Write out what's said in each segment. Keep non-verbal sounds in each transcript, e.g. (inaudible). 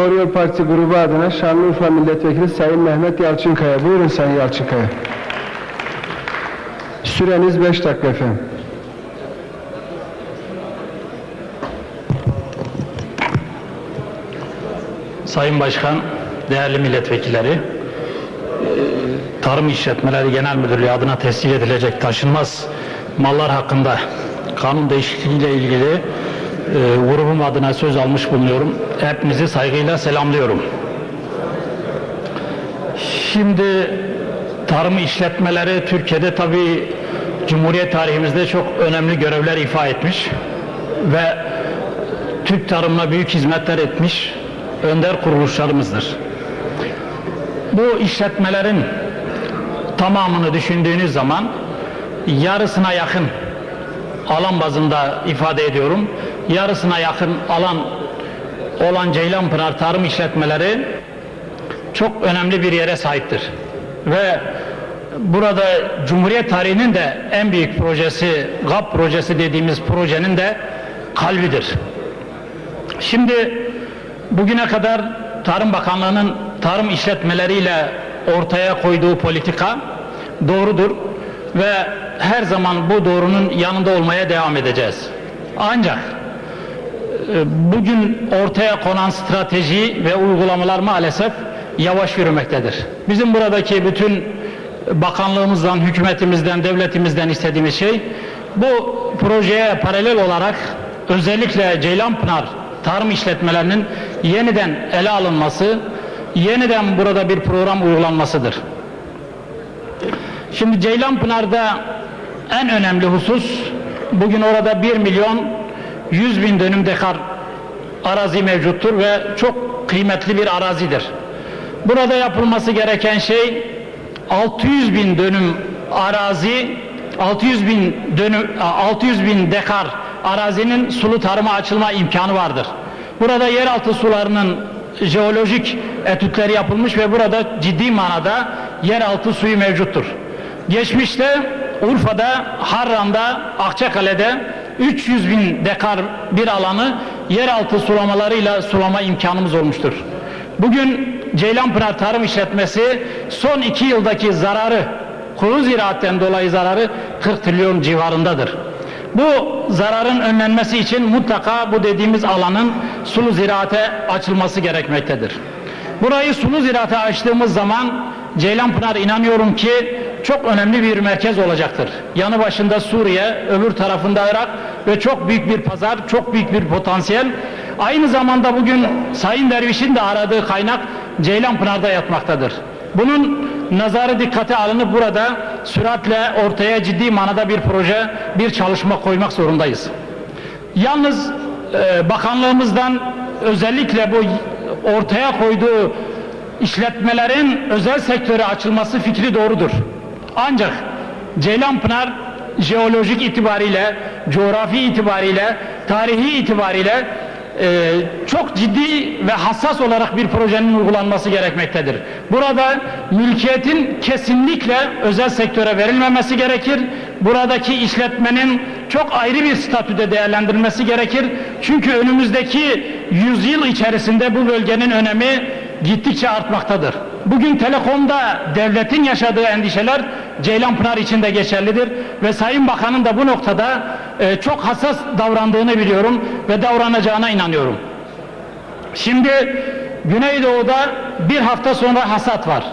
Doğru Yol Partisi grubu adına Şanlıurfa Milletvekili Sayın Mehmet Yalçınkaya. Buyurun Sayın Yalçınkaya. Süreniz 5 dakika efendim. Sayın Başkan, değerli milletvekilleri, Tarım İşletmeleri Genel Müdürlüğü adına tescil edilecek taşınmaz mallar hakkında kanun değişikliğiyle ilgili e, grubum adına söz almış bulunuyorum. Hepinizi saygıyla selamlıyorum. Şimdi tarım işletmeleri Türkiye'de tabii Cumhuriyet tarihimizde çok önemli görevler ifa etmiş ve Türk tarımına büyük hizmetler etmiş önder kuruluşlarımızdır. Bu işletmelerin tamamını düşündüğünüz zaman yarısına yakın alan bazında ifade ediyorum. Yarısına yakın alan olan Ceylanpınar Tarım İşletmeleri çok önemli bir yere sahiptir. Ve burada Cumhuriyet tarihinin de en büyük projesi, GAP projesi dediğimiz projenin de kalbidir. Şimdi bugüne kadar Tarım Bakanlığı'nın tarım işletmeleriyle ortaya koyduğu politika doğrudur ve her zaman bu doğrunun yanında olmaya devam edeceğiz. Ancak bugün ortaya konan strateji ve uygulamalar maalesef yavaş yürümektedir. Bizim buradaki bütün bakanlığımızdan, hükümetimizden, devletimizden istediğimiz şey bu projeye paralel olarak özellikle Ceylanpınar tarım işletmelerinin yeniden ele alınması, yeniden burada bir program uygulanmasıdır. Şimdi Ceylanpınar'da en önemli husus bugün orada 1 milyon 100 bin dönüm dekar arazi mevcuttur ve çok kıymetli bir arazidir. Burada yapılması gereken şey 600 bin dönüm arazi 600 bin dönüm 600 bin dekar arazinin sulu tarıma açılma imkanı vardır. Burada yeraltı sularının jeolojik etütleri yapılmış ve burada ciddi manada yeraltı suyu mevcuttur. Geçmişte Urfa'da, Harran'da, Akçakale'de 300 bin dekar bir alanı yeraltı sulamalarıyla sulama imkanımız olmuştur. Bugün Ceylanpınar Tarım İşletmesi son iki yıldaki zararı, kuru ziraatten dolayı zararı 40 trilyon civarındadır. Bu zararın önlenmesi için mutlaka bu dediğimiz alanın sulu ziraate açılması gerekmektedir. Burayı sulu ziraate açtığımız zaman Ceylanpınar inanıyorum ki çok önemli bir merkez olacaktır. Yanı başında Suriye, öbür tarafında Irak ve çok büyük bir pazar, çok büyük bir potansiyel. Aynı zamanda bugün Sayın Derviş'in de aradığı kaynak Ceylanpınar'da yatmaktadır. Bunun nazarı dikkate alınıp burada süratle ortaya ciddi manada bir proje, bir çalışma koymak zorundayız. Yalnız e, bakanlığımızdan özellikle bu ortaya koyduğu işletmelerin özel sektöre açılması fikri doğrudur. Ancak Ceylanpınar jeolojik itibariyle, coğrafi itibariyle, tarihi itibariyle e, çok ciddi ve hassas olarak bir projenin uygulanması gerekmektedir. Burada mülkiyetin kesinlikle özel sektöre verilmemesi gerekir. Buradaki işletmenin çok ayrı bir statüde değerlendirilmesi gerekir. Çünkü önümüzdeki yüzyıl içerisinde bu bölgenin önemi gittikçe artmaktadır. Bugün Telekom'da devletin yaşadığı endişeler Ceylanpınar için de geçerlidir ve Sayın Bakan'ın da bu noktada e, çok hassas davrandığını biliyorum ve davranacağına inanıyorum. Şimdi Güneydoğu'da bir hafta sonra hasat var.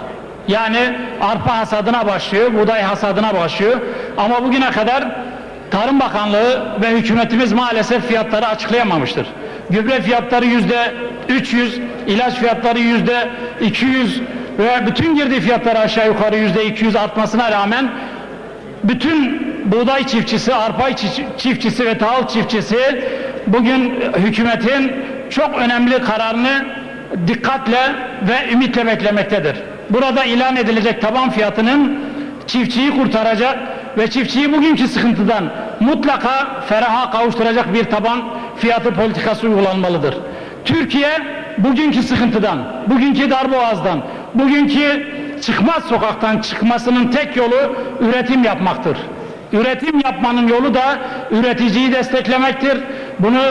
Yani arpa hasadına başlıyor, buğday hasadına başlıyor. Ama bugüne kadar Tarım Bakanlığı ve hükümetimiz maalesef fiyatları açıklayamamıştır. Gübre fiyatları yüzde 300, ilaç fiyatları yüzde 200 ve bütün girdi fiyatları aşağı yukarı yüzde 200 artmasına rağmen bütün buğday çiftçisi, arpa çiftçisi ve tahıl çiftçisi bugün hükümetin çok önemli kararını dikkatle ve ümitle beklemektedir. Burada ilan edilecek taban fiyatının çiftçiyi kurtaracak ve çiftçiyi bugünkü sıkıntıdan mutlaka feraha kavuşturacak bir taban fiyatı politikası uygulanmalıdır. Türkiye bugünkü sıkıntıdan, bugünkü darboğazdan, bugünkü çıkmaz sokaktan çıkmasının tek yolu üretim yapmaktır. Üretim yapmanın yolu da üreticiyi desteklemektir. Bunu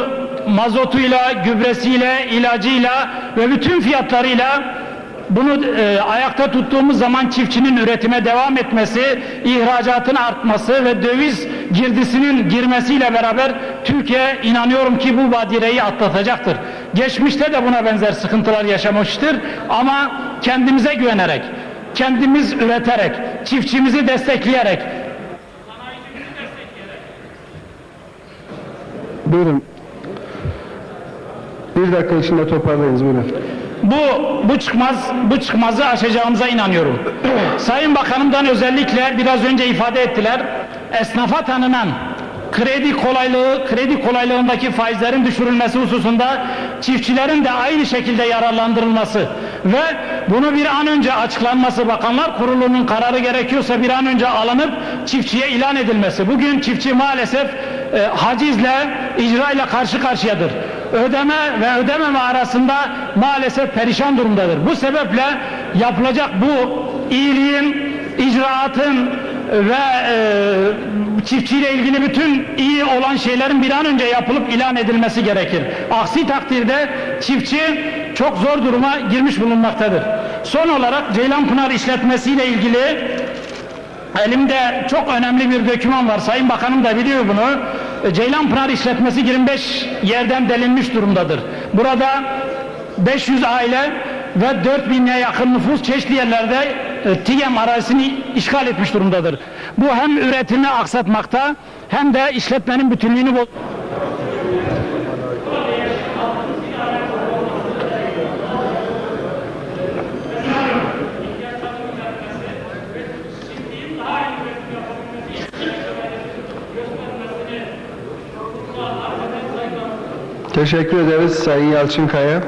mazotuyla, gübresiyle, ilacıyla ve bütün fiyatlarıyla bunu e, ayakta tuttuğumuz zaman çiftçinin üretime devam etmesi, ihracatın artması ve döviz girdisinin girmesiyle beraber Türkiye inanıyorum ki bu badireyi atlatacaktır. Geçmişte de buna benzer sıkıntılar yaşamıştır ama kendimize güvenerek, kendimiz üreterek, çiftçimizi destekleyerek, Buyurun. Bir dakika içinde toparlayınız buyurun. Bu bu çıkmaz bu çıkmazı aşacağımıza inanıyorum. (clears throat) Sayın Bakanımdan özellikle biraz önce ifade ettiler. Esnafa tanınan kredi kolaylığı, kredi kolaylığındaki faizlerin düşürülmesi hususunda çiftçilerin de aynı şekilde yararlandırılması ve bunu bir an önce açıklanması Bakanlar Kurulu'nun kararı gerekiyorsa bir an önce alınıp çiftçiye ilan edilmesi. Bugün çiftçi maalesef e, hacizle, icrayla karşı karşıyadır ödeme ve ödememe arasında maalesef perişan durumdadır. Bu sebeple yapılacak bu iyiliğin, icraatın ve e, çiftçiyle ilgili bütün iyi olan şeylerin bir an önce yapılıp ilan edilmesi gerekir. Aksi takdirde çiftçi çok zor duruma girmiş bulunmaktadır. Son olarak Ceylanpınar işletmesiyle ilgili Elimde çok önemli bir doküman var. Sayın Bakanım da biliyor bunu. E, Ceylanpınar işletmesi 25 yerden delinmiş durumdadır. Burada 500 aile ve 4000'e yakın nüfus çeşitli yerlerde TİGEM arazisini işgal etmiş durumdadır. Bu hem üretimi aksatmakta hem de işletmenin bütünlüğünü boz Teşekkür ederiz Sayın Yalçınkaya.